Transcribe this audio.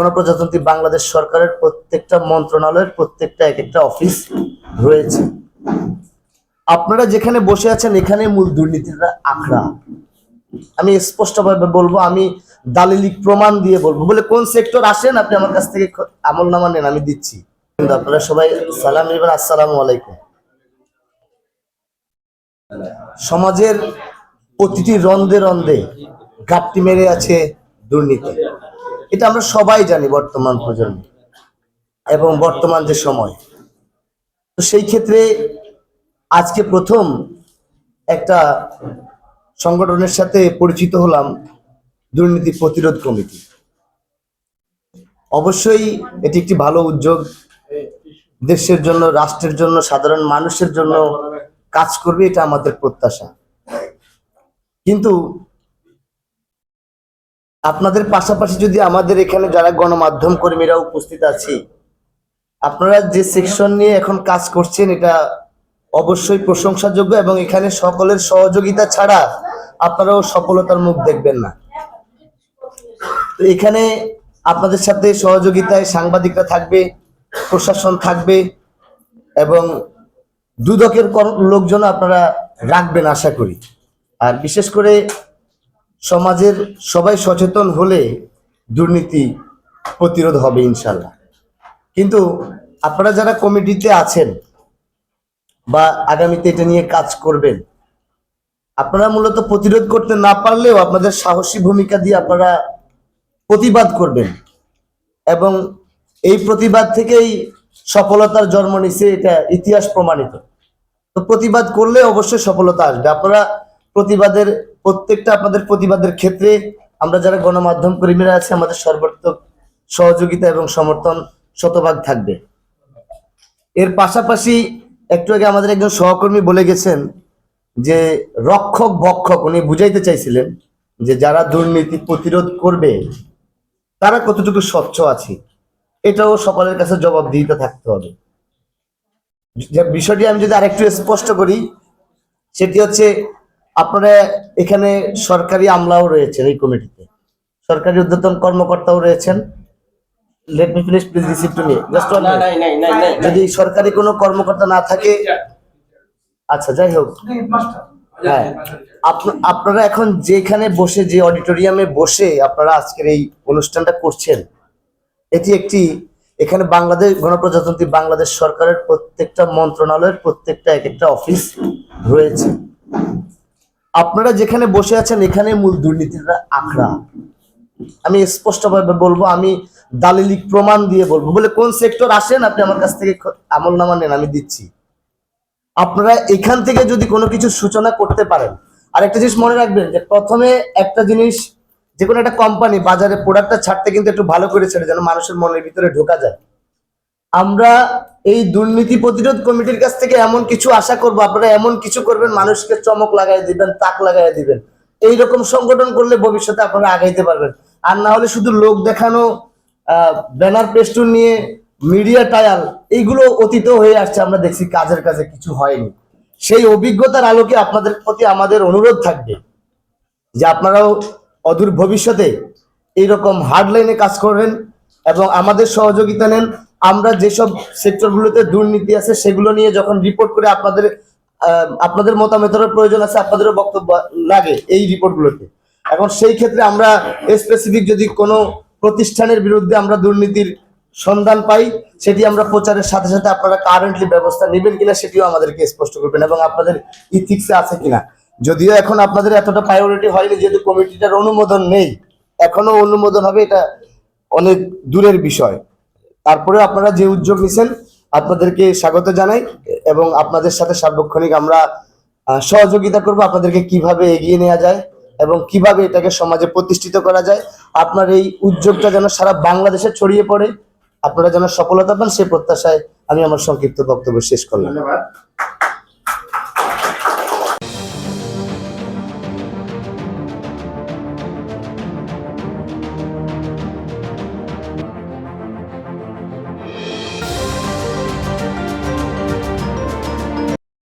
গণপ্রজাতন্ত্রী বাংলাদেশ সরকারের প্রত্যেকটা মন্ত্রণালয়ের প্রত্যেকটা এক একটা অফিস রয়েছে। আপনারা যেখানে বসে আছেন, এখানে মূল দুর্নীতিটা আখড়া। আমি স্পষ্টভাবে বলব, আমি দালিলিক প্রমাণ দিয়ে বলব। বলে কোন সেক্টর আসেন আপনি আমার কাছ থেকে আমল নামা নেন, আমি দিচ্ছি। আপনারা সবাই সালাম নেবেন, আসসালামু আলাইকুম। সমাজের প্রতিটি রন্ধে রন্ধে ঘাপটি মেরে আছে দুর্নীতি। এটা আমরা সবাই জানি বর্তমান প্রজন্ম এবং বর্তমান যে সময়। তো সেই ক্ষেত্রে আজকে প্রথম একটা সংগঠনের সাথে পরিচিত হলাম দুর্নীতি প্রতিরোধ কমিটি। অবশ্যই এটি একটি ভালো উদ্যোগ। দেশের জন্য, রাষ্ট্রের জন্য, সাধারণ মানুষের জন্য কাজ করবে এটা আমাদের প্রত্যাশা। কিন্তু আপনাদের পাশাপাশি যদি আমাদের এখানে যারা গণমাধ্যম কর্মীরা উপস্থিত আছি, আপনারা যে সেকশন নিয়ে এখন কাজ করছেন, এটা অবশ্যই প্রশংসাযোগ্য এবং এখানে সকলের সহযোগিতা ছাড়া আপনারাও সফলতার মুখ দেখবেন না। তো এখানে আপনাদের সাথে সহযোগিতায় সাংবাদিকরা থাকবে, প্রশাসন থাকবে এবং দুদকের কর- লোকজন আপনারা রাখবেন আশা করি। আর বিশেষ করে সমাজের সবাই সচেতন হলে দুর্নীতি প্রতিরোধ হবে ইনশাল্লাহ। কিন্তু আপনারা যারা কমিটিতে আছেন বা আগামীতে এটা নিয়ে কাজ করবেন, আপনারা মূলত প্রতিরোধ করতে না পারলেও আপনাদের সাহসী ভূমিকা দিয়ে আপনারা প্রতিবাদ করবেন এবং এই প্রতিবাদ থেকেই সফলতার জন্ম নিছে এটা ইতিহাস প্রমাণিত। তো প্রতিবাদ করলে অবশ্যই সফলতা আসবে। আপনারা প্রতিবাদের প্রত্যেকটা আপনাদের প্রতিবাদের ক্ষেত্রে আমরা যারা গণমাধ্যম কর্মীরা আছে, আমাদের সর্বাত্মক সহযোগিতা এবং সমর্থন শতভাগ থাকবে। এর পাশাপাশি একটু আগে আমাদের একজন সহকর্মী বলে গেছেন যে রক্ষক ভক্ষক উনি বুঝাইতে চাইছিলেন যে যারা দুর্নীতি প্রতিরোধ করবে, তারা কতটুকু স্বচ্ছ আছে, এটাও সকলের কাছে জবাবদিহিতা থাকতে হবে। বিষয়টি আমি যদি আরেকটু স্পষ্ট করি, সেটি হচ্ছে আপনারা এখানে সরকারি আমলাও রয়েছেন এই কমিটিতে। সরকারি উদ্যতন কর্মকর্তাও রয়েছেন। Let me finish please receive to me just নাই যদি সরকারি কোনো কর্মকর্তা না থাকে আচ্ছা যাই হোক। হ্যাঁ। আপ- আপনারা এখন যেখানে বসে যে অডিটোরিয়ামে বসে আপনারা আজকের এই অনুষ্ঠানটা করছেন এটি একটি এখানে বাংলাদেশ গণপ্রজাতন্ত্রী বাংলাদেশ সরকারের প্রত্যেকটা মন্ত্রণালয়ের প্রত্যেকটা এক একটা অফিস রয়েছে। আপনারা যেখানে বসে আছেন এখানে মূল দুর্নীতিটা আখড়া। আমি স্পষ্টভাবে বলব, আমি দালিলিক প্রমাণ দিয়ে বলব। বলে কোন সেক্টর আসেন, আপনি আমার কাছ থেকে আমল নামা নেন, আমি দিচ্ছি। আপনারা এখান থেকে যদি কোনো কিছু সূচনা করতে পারেন আর একটা জিনিস মনে রাখবেন যে প্রথমে একটা জিনিস, যে কোনো একটা কোম্পানি বাজারে প্রোডাক্টটা ছাড়তে কিন্তু একটু ভালো করে ছেড়ে যেন মানুষের মনের ভিতরে ঢোকা যায়। আমরা এই দুর্নীতি প্রতিরোধ কমিটির কাছ থেকে এমন কিছু আশা করব, আপনারা এমন কিছু করবেন, মানুষকে চমক লাগাই দিবেন, তাক লাগাই দিবেন। এই রকম সংগঠন করলে ভবিষ্যতে আপনারা আগাইতে পারবেন। আর না হলে শুধু লোক দেখানো ব্যানার পেস্টুন নিয়ে, মিডিয়া টায়াল, এইগুলো অতীত হয়ে আসছে, আমরা দেখছি কাজের কাজে কিছু হয়নি। সেই অভিজ্ঞতার আলোকে আপনাদের প্রতি আমাদের অনুরোধ থাকবে যে আপনারাও অদূর ভবিষ্যতে এইরকম হার্ড লাইনে কাজ করবেন এবং আমাদের সহযোগিতা নেন। আমরা যেসব সেক্টরগুলোতে দুর্নীতি আছে, সেগুলো নিয়ে যখন রিপোর্ট করে আপনাদের আপনাদের মতামতের প্রয়োজন আছে, আপনাদেরও বক্তব্য লাগে এই রিপোর্টগুলোতে এখন সেই ক্ষেত্রে আমরা স্পেসিফিক যদি কোনো প্রতিষ্ঠানের বিরুদ্ধে আমরা দুর্নীতির সন্ধান পাই, সেটি আমরা প্রচারের সাথে সাথে আপনারা কারেন্টলি ব্যবস্থা নেবেন কিনা সেটিও আমাদেরকে স্পষ্ট করবেন এবং আপনাদের ইথিক্সে আছে কিনা। যদিও এখন আপনাদের এতটা প্রায়োরিটি হয়নি, যেহেতু কমিটিটার অনুমোদন নেই, এখনও অনুমোদন হবে, এটা অনেক দূরের বিষয়। তারপরে আপনারা যে উদ্যোগ নিছেন, আপনাদেরকে স্বাগত জানাই এবং আপনাদের সাথে সার্বক্ষণিক আমরা সহযোগিতা করব আপনাদেরকে কীভাবে এগিয়ে নেওয়া যায় এবং কীভাবে এটাকে সমাজে প্রতিষ্ঠিত করা যায়। আপনার এই উদ্যোগটা যেন সারা বাংলাদেশে ছড়িয়ে পড়ে, আপনারা যেন সফলতা পান, সে প্রত্যাশায় আমি আমার সংক্ষিপ্ত বক্তব্য শেষ করলাম। ধন্যবাদ।